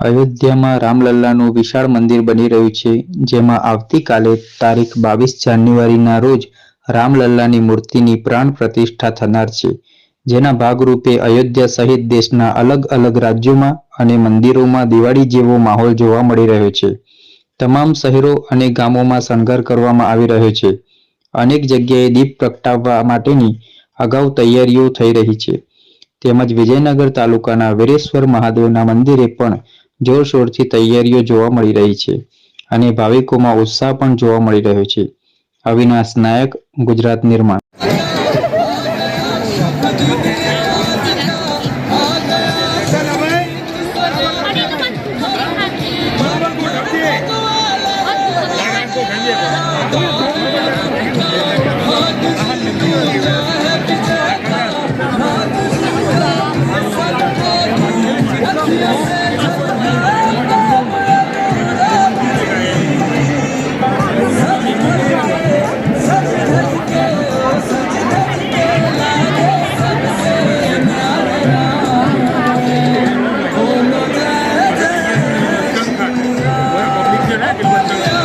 અયોધ્યામાં રામલલ્લાનું વિશાળ મંદિર બની રહ્યું છે, જેમાં આવતીકાલે તારીખ બાવીસ જાન્યુઆરીના રોજ રામલલ્લાની મૂર્તિની પ્રાણ પ્રતિષ્ઠા થનાર છે. જેના ભાગરૂપે અયોધ્યા સહિત દેશના અલગ અલગ રાજ્યોમાં અને મંદિરોમાં દિવાળી જેવો માહોલ જોવા મળી રહ્યો છે. તમામ શહેરો અને ગામોમાં શણગાર કરવામાં આવી રહ્યો છે. અનેક જગ્યાએ દીપ પ્રગટાવવા માટેની અગાઉ તૈયારીઓ થઈ રહી છે. તેમજ વિજયનગર તાલુકાના વીરેશ્વર મહાદેવના મંદિરે પણ જોરશોરથી તૈયારીઓ જોવા મળી રહી છે અને ભાવિકોમાં ઉત્સાહ પણ જોવા મળી રહ્યો છે. અવિનાશ નાયક, ગુજરાત નિર્માણ. ఉంటుందా ఇప్పుడు